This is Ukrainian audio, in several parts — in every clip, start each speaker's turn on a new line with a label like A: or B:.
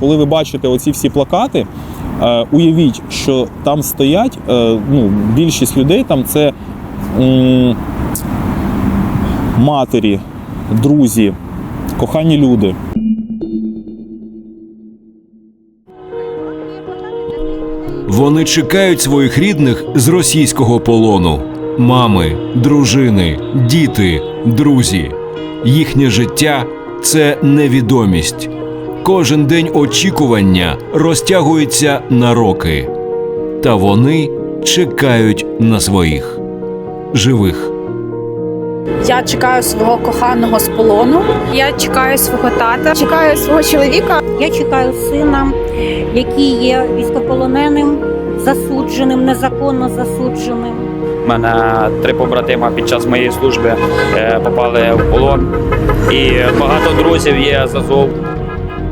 A: коли ви бачите оці всі плакати, е, уявіть, що там стоять е, ну, більшість людей там це матері, друзі, кохані люди.
B: Вони чекають своїх рідних з російського полону: мами, дружини, діти, друзі. Їхнє життя це невідомість. Кожен день очікування розтягується на роки. Та вони чекають на своїх живих.
C: Я чекаю свого коханого з полону.
D: Я чекаю свого тата.
C: Чекаю свого чоловіка.
E: Я чекаю сина, який є військополоненим, засудженим, незаконно засудженим.
F: У мене три побратима під час моєї служби е, попали в полон. І багато друзів є з Азов.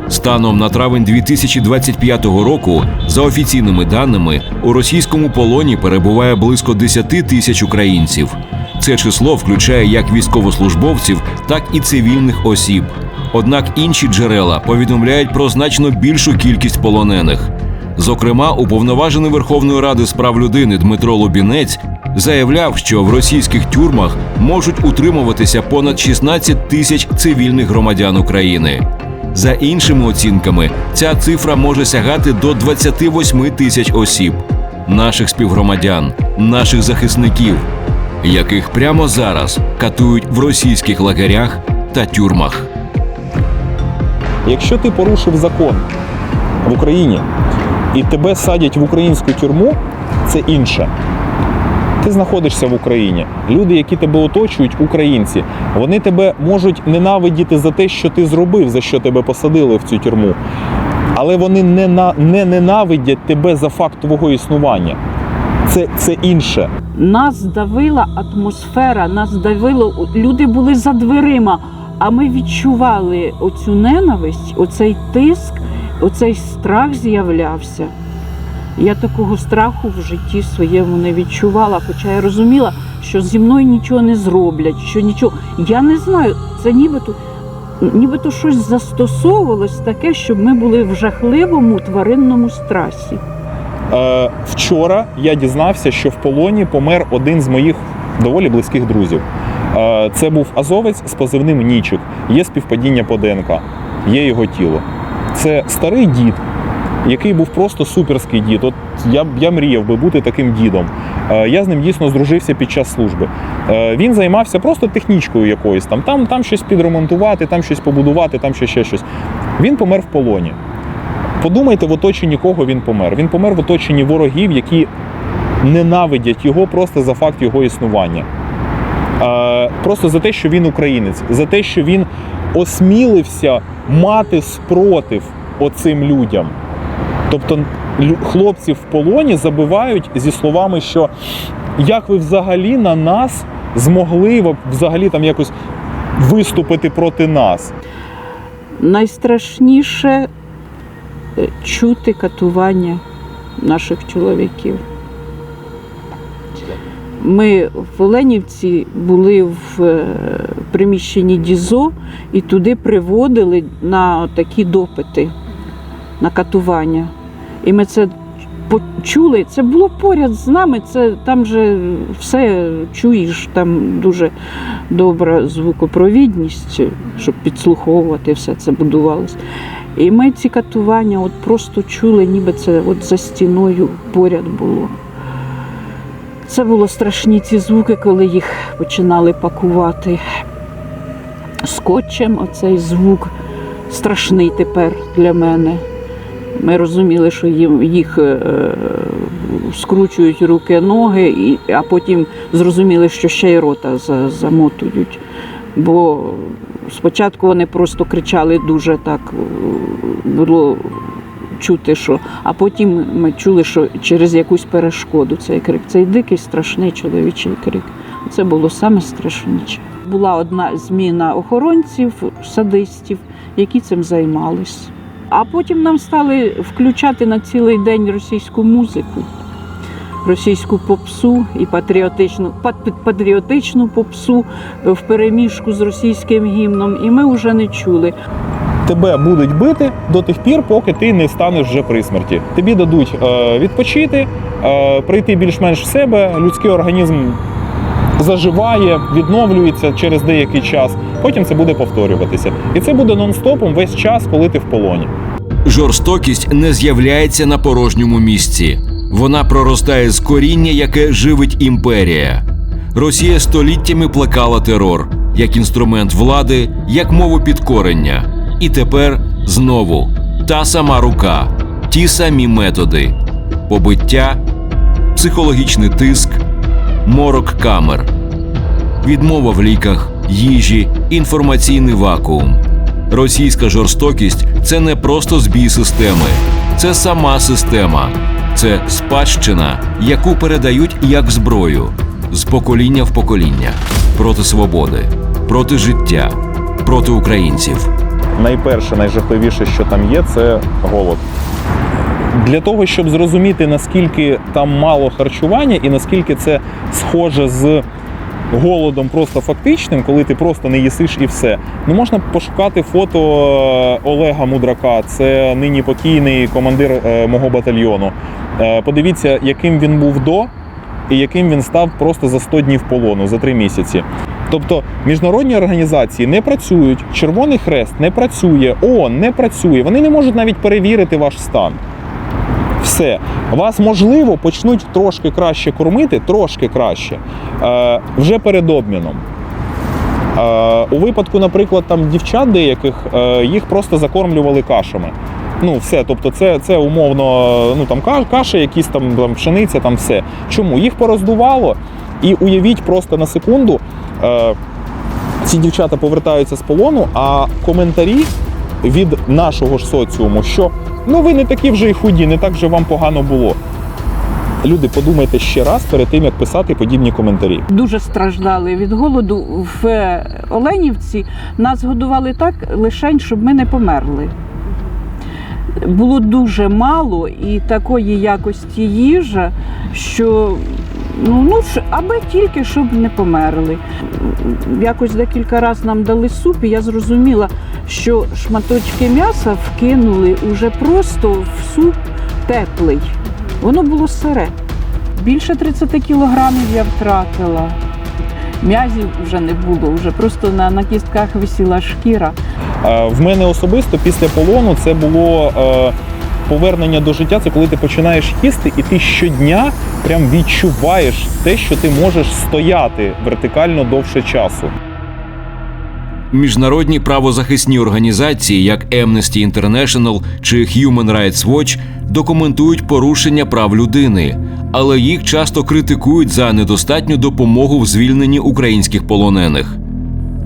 B: Станом на травень 2025 року, за офіційними даними, у російському полоні перебуває близько 10 тисяч українців. Це число включає як військовослужбовців, так і цивільних осіб. Однак інші джерела повідомляють про значно більшу кількість полонених. Зокрема, уповноважений Верховної Ради з прав людини Дмитро Лубінець заявляв, що в російських тюрмах можуть утримуватися понад 16 тисяч цивільних громадян України. За іншими оцінками, ця цифра може сягати до 28 тисяч осіб, наших співгромадян, наших захисників, яких прямо зараз катують в російських лагерях та тюрмах.
A: Якщо ти порушив закон в Україні і тебе садять в українську тюрму, це інше. Ти знаходишся в Україні. Люди, які тебе оточують, українці, вони тебе можуть ненавидіти за те, що ти зробив, за що тебе посадили в цю тюрму. Але вони не, на, не ненавидять тебе за факт твого існування. Це, це інше.
G: Нас давила атмосфера, нас давило. Люди були за дверима, а ми відчували оцю ненависть, оцей тиск, оцей страх з'являвся. Я такого страху в житті своєму не відчувала, хоча я розуміла, що зі мною нічого не зроблять, що нічого. Я не знаю, це нібито, нібито щось застосовувалось таке, щоб ми були в жахливому тваринному страсі.
A: Е, вчора я дізнався, що в полоні помер один з моїх доволі близьких друзів. Е, це був азовець з позивним Нічик. Є співпадіння по ДНК, є його тіло. Це старий дід, який був просто суперський дід. От я, я мріяв би бути таким дідом. Е, я з ним дійсно здружився під час служби. Е, він займався просто технічкою якоюсь там, там, там щось підремонтувати, там щось побудувати, там ще, ще щось. Він помер в полоні. Подумайте, в оточенні кого він помер. Він помер в оточенні ворогів, які ненавидять його просто за факт його існування. Е, Просто за те, що він українець, за те, що він осмілився мати спротив оцим людям. Тобто хлопці в полоні забивають зі словами, що як ви взагалі на нас змогли взагалі там якось виступити проти нас.
G: Найстрашніше е, чути катування наших чоловіків. Ми в Оленівці були в е, приміщенні Дізо і туди приводили на такі допити, на катування. І ми це почули. Це було поряд з нами. Це там же все чуєш, там дуже добра звукопровідність, щоб підслуховувати все це будувалось. І ми ці катування от просто чули, ніби це от за стіною поряд було. Це було страшні ці звуки, коли їх починали пакувати скотчем. Оцей звук страшний тепер для мене. Ми розуміли, що їм їх е, скручують руки, ноги, і, а потім зрозуміли, що ще й рота за- замотують. Бо спочатку вони просто кричали дуже так, е, було чути, що, а потім ми чули, що через якусь перешкоду цей крик. Цей дикий страшний чоловічий крик. Це було саме страшніше. Була одна зміна охоронців, садистів, які цим займались. А потім нам стали включати на цілий день російську музику, російську попсу і патріотичну, пат- патріотичну попсу в переміжку з російським гімном. І ми вже не чули.
A: тебе будуть бити до тих пір, поки ти не станеш вже при смерті. Тобі дадуть е, відпочити, е, прийти більш-менш в себе, людський організм заживає, відновлюється через деякий час. Потім це буде повторюватися. І це буде нон-стопом весь час, коли ти в полоні.
B: Жорстокість не з'являється на порожньому місці. Вона проростає з коріння, яке живить імперія. Росія століттями плекала терор як інструмент влади, як мову підкорення. І тепер знову та сама рука, ті самі методи: побиття, психологічний тиск, морок камер, відмова в ліках, їжі, інформаційний вакуум. Російська жорстокість це не просто збій системи, це сама система, це спадщина, яку передають як зброю. З покоління в покоління. Проти свободи, проти життя, проти українців.
A: найперше, найжахливіше, що там є, це голод. Для того, щоб зрозуміти, наскільки там мало харчування і наскільки це схоже з голодом просто фактичним, коли ти просто не їсиш і все, ну можна пошукати фото е, Олега Мудрака. Це нині покійний командир е, мого батальйону. Е, Подивіться, яким він був до і яким він став просто за 100 днів полону, за 3 місяці. Тобто міжнародні організації не працюють, Червоний Хрест не працює, ООН не працює. Вони не можуть навіть перевірити ваш стан. Все. Вас, можливо, почнуть трошки краще кормити, трошки краще, е, вже перед обміном. Е, у випадку, наприклад, там дівчат деяких, е, їх просто закормлювали кашами. Ну, все, тобто це, це умовно, ну там ка- каша, якісь там, там пшениця, там все. Чому? Їх пороздувало, і уявіть просто на секунду, е, ці дівчата повертаються з полону, а коментарі від нашого ж соціуму, що ну ви не такі вже й худі, не так вже вам погано було. Люди, подумайте ще раз перед тим, як писати подібні коментарі.
G: Дуже страждали від голоду в е, Оленівці. Нас годували так лише, щоб ми не померли. Було дуже мало і такої якості їжа, що ну, ну аби тільки щоб не померли. Якось декілька разів нам дали суп, і я зрозуміла, що шматочки м'яса вкинули уже просто в суп теплий. Воно було сире. Більше 30 кілограмів я втратила. М'язів вже не було, вже просто на, на кістках висіла шкіра.
A: В мене особисто після полону це було е, повернення до життя. Це коли ти починаєш їсти, і ти щодня прям відчуваєш те, що ти можеш стояти вертикально довше часу.
B: Міжнародні правозахисні організації, як Amnesty International чи Human Rights Watch, документують порушення прав людини, але їх часто критикують за недостатню допомогу в звільненні українських полонених.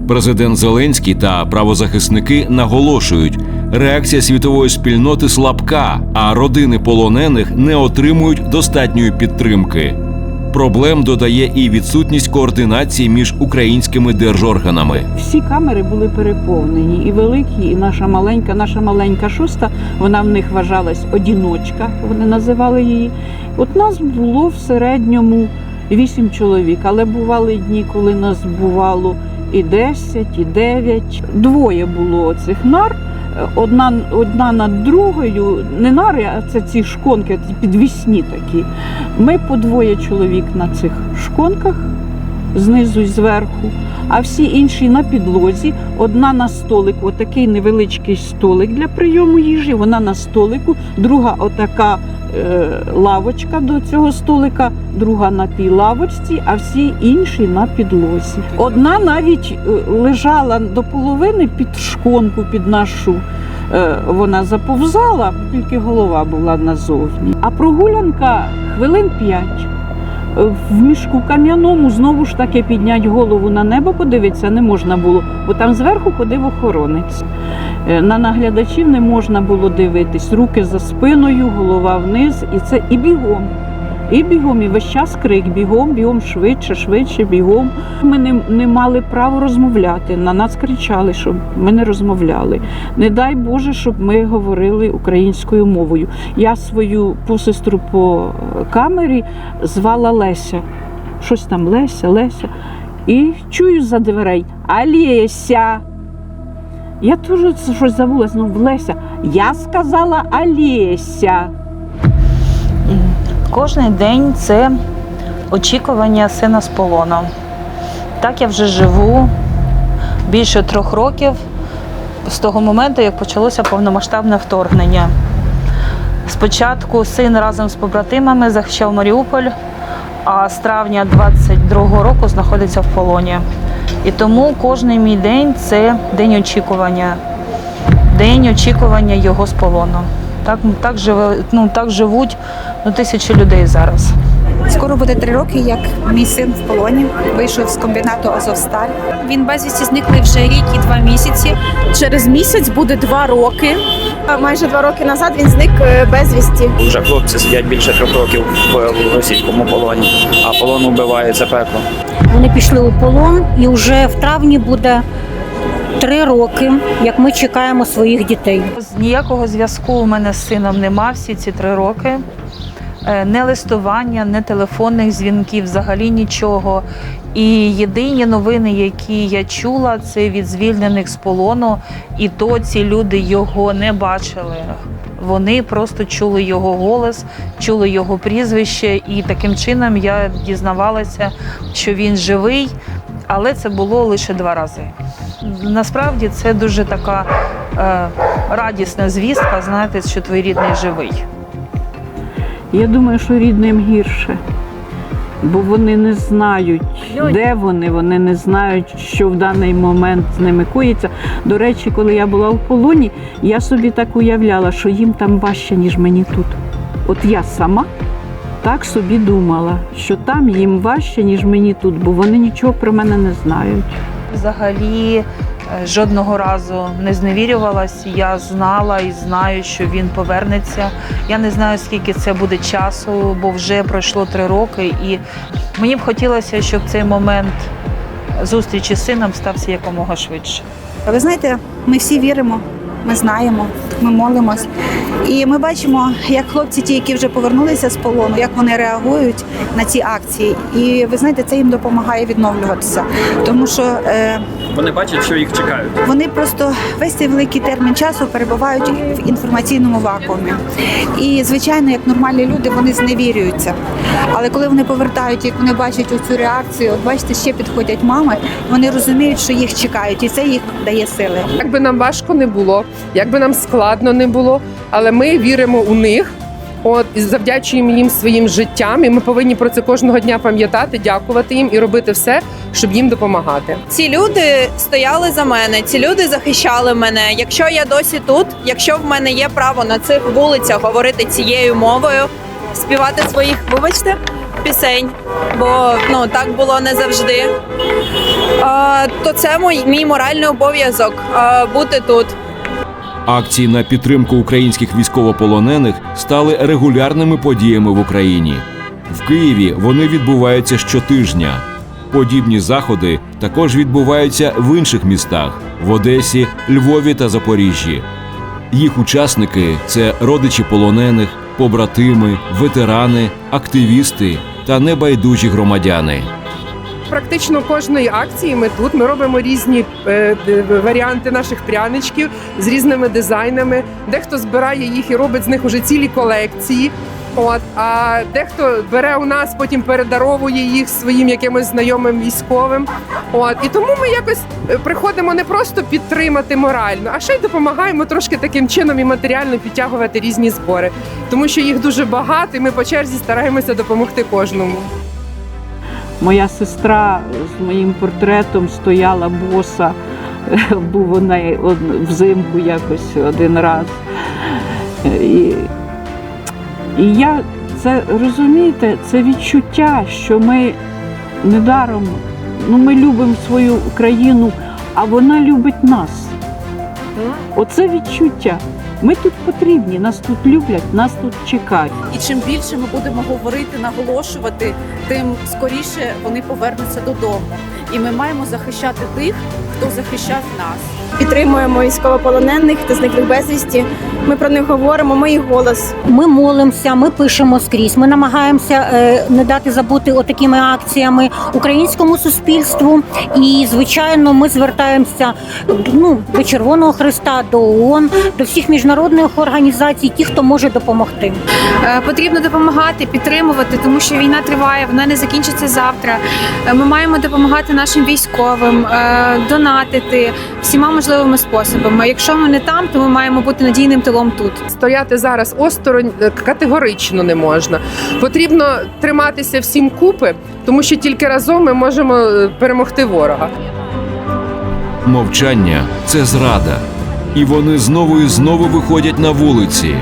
B: Президент Зеленський та правозахисники наголошують, реакція світової спільноти слабка, а родини полонених не отримують достатньої підтримки. Проблем додає і відсутність координації між українськими держорганами.
G: Всі камери були переповнені, і великі, і наша маленька, наша маленька шоста, вона в них вважалась одіночка, вони називали її. От нас було в середньому вісім чоловік, але бували дні, коли нас бувало і 10, і 9. Двоє було цих нар. Одна, одна над другою, не нари, а це ці шконки, підвісні такі. Ми по двоє чоловік на цих шконках, знизу і зверху, а всі інші на підлозі. Одна на столик, отакий невеличкий столик для прийому їжі. Вона на столику, друга отака лавочка до цього столика, друга на тій лавочці, а всі інші на підлозі. Одна навіть е, лежала до половини під шконку, під нашу. е, Вона заповзала, тільки голова була назовні. А прогулянка хвилин п'ять. В мішку кам'яному знову ж таки підняти голову на небо, подивитися не можна було, бо там зверху ходив охоронець. Е, На наглядачів не можна було дивитись, руки за спиною, голова вниз, і це і бігом. І бігом, і весь час крик, бігом, бігом, швидше, швидше, бігом. Ми не, не мали права розмовляти. На нас кричали, щоб ми не розмовляли. Не дай Боже, щоб ми говорили українською мовою. Я свою посестру по е, камері звала Леся. Щось там Леся, Леся. І чую за дверей Алєся. Я теж щось забула, знову Леся. Я сказала Олеся.
H: Кожний день це очікування сина з полону. Так я вже живу більше трьох років з того моменту, як почалося повномасштабне вторгнення. Спочатку син разом з побратимами захищав Маріуполь, а з травня 22-го року знаходиться в полоні. І тому кожний мій день це день очікування, день очікування його з полону. Так, так, живе, ну, так живуть ну, тисячі людей зараз.
C: Скоро буде три роки, як мій син в полоні вийшов з комбінату Азовсталь.
D: Він безвісті зниклий вже рік і два місяці. Через місяць буде два роки.
I: Майже два роки назад він зник е, безвісті.
F: Вже хлопці сидять більше трьох років в російському полоні, а полон убиває це пекло.
E: Вони пішли у полон, і вже в травні буде три роки, як ми чекаємо своїх дітей.
H: Ніякого зв'язку у мене з сином нема всі ці три роки. Е, Не листування, не телефонних дзвінків, взагалі нічого. І єдині новини, які я чула, це від звільнених з полону, і то ці люди його не бачили. Вони просто чули його голос, чули його прізвище, і таким чином я дізнавалася, що він живий, але це було лише два рази. Насправді це дуже така е, радісна звістка, знаєте, що твій рідний живий.
G: Я думаю, що рідним гірше. Бо вони не знають, де вони, вони не знають, що в даний момент з ними коїться. До речі, коли я була в полоні, я собі так уявляла, що їм там важче, ніж мені тут. От я сама так собі думала, що там їм важче, ніж мені тут, бо вони нічого про мене не знають.
H: Взагалі е, жодного разу не зневірювалась. Я знала і знаю, що він повернеться. Я не знаю, скільки це буде часу, бо вже пройшло три роки, і мені б хотілося, щоб цей момент зустрічі з сином стався якомога швидше.
C: Ви знаєте, ми всі віримо, ми знаємо, ми молимось. І ми бачимо, як хлопці, ті, які вже повернулися з полону, як вони реагують на ці акції. І ви знаєте, це їм допомагає відновлюватися, тому що е,
F: Вони бачать, що їх чекають.
C: вони просто весь цей великий термін часу перебувають в інформаційному вакуумі. І звичайно, як нормальні люди, вони зневірюються. Але коли вони повертають, як вони бачать оцю реакцію, от бачите, ще підходять мами, вони розуміють, що їх чекають, і це їх дає сили.
J: Як би нам важко не було, як би нам складно не було, але ми віримо у них. От і завдячуємо їм своїм життям, і ми повинні про це кожного дня пам'ятати, дякувати їм і робити все, щоб їм допомагати.
D: Ці люди стояли за мене, ці люди захищали мене. Якщо я досі тут, якщо в мене є право на цих вулицях говорити цією мовою, співати своїх, вибачте, пісень, бо ну так було не завжди. То це мій, моральний обов'язок бути тут.
B: Акції на підтримку українських військовополонених стали регулярними подіями в Україні. В Києві вони відбуваються щотижня. Подібні заходи також відбуваються в інших містах в Одесі, Львові та Запоріжжі. Їх учасники це родичі полонених, побратими, ветерани, активісти та небайдужі громадяни.
J: Практично кожної акції ми тут. Ми робимо різні е, варіанти наших пряничків з різними дизайнами. Дехто збирає їх і робить з них уже цілі колекції. От а дехто бере у нас, потім передаровує їх своїм якимось знайомим військовим. От і тому ми якось е, приходимо не просто підтримати морально, а ще й допомагаємо трошки таким чином і матеріально підтягувати різні збори, тому що їх дуже багато, і ми по черзі стараємося допомогти кожному.
G: Моя сестра з моїм портретом стояла боса, був неї взимку якось один раз. І, і я це розумієте, це відчуття, що ми недаром, ну ми любимо свою країну, а вона любить нас. Оце відчуття. Ми тут потрібні, нас тут люблять, нас тут чекають.
K: І чим більше ми будемо говорити, наголошувати, тим скоріше вони повернуться додому. І ми маємо захищати тих, хто захищав нас.
I: Підтримуємо військовополонених та зниклих безвісті. Ми про них говоримо, ми їх голос.
E: Ми молимося, ми пишемо скрізь. Ми намагаємося е, не дати забути отакими акціями українському суспільству. І звичайно, ми звертаємося ну, до Червоного Христа, до ООН, до всіх міжнародних організацій, ті, хто може допомогти.
L: Е, Потрібно допомагати, підтримувати, тому що війна триває, вона не закінчиться завтра. Е, Ми маємо допомагати нашим військовим, е, донатити всіма можливими способами. Якщо ми не там, то ми маємо бути надійним тилом тут.
J: Стояти зараз осторонь е, категорично не можна. Потрібно триматися всім купи, тому що тільки разом ми можемо е, перемогти ворога.
B: Мовчання це зрада. І вони знову і знову виходять на вулиці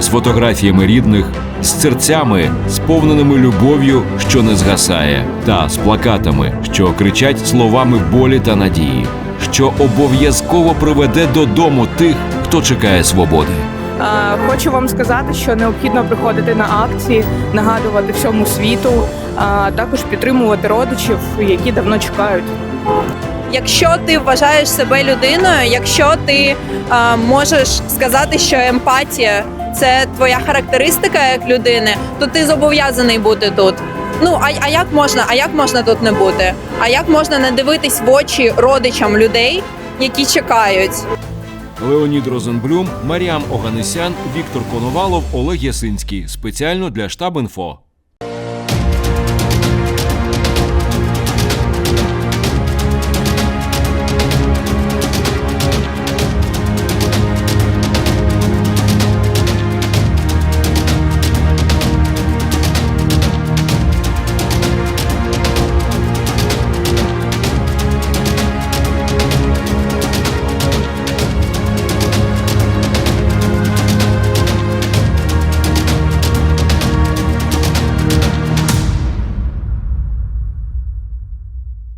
B: з фотографіями рідних, з серцями, сповненими любов'ю, що не згасає, та з плакатами, що кричать словами болі та надії, що обов'язково приведе додому тих, хто чекає свободи.
M: Хочу вам сказати, що необхідно приходити на акції, нагадувати всьому світу, а також підтримувати родичів, які давно чекають.
D: Якщо ти вважаєш себе людиною, якщо ти е, можеш сказати, що емпатія це твоя характеристика як людини, то ти зобов'язаний бути тут. Ну а, а як можна? А як можна тут не бути? А як можна не дивитись в очі родичам людей, які чекають?
B: Леонід Розенблюм, Маріам Оганесян, Віктор Коновалов, Олег Ясинський. Спеціально для штаб інфо.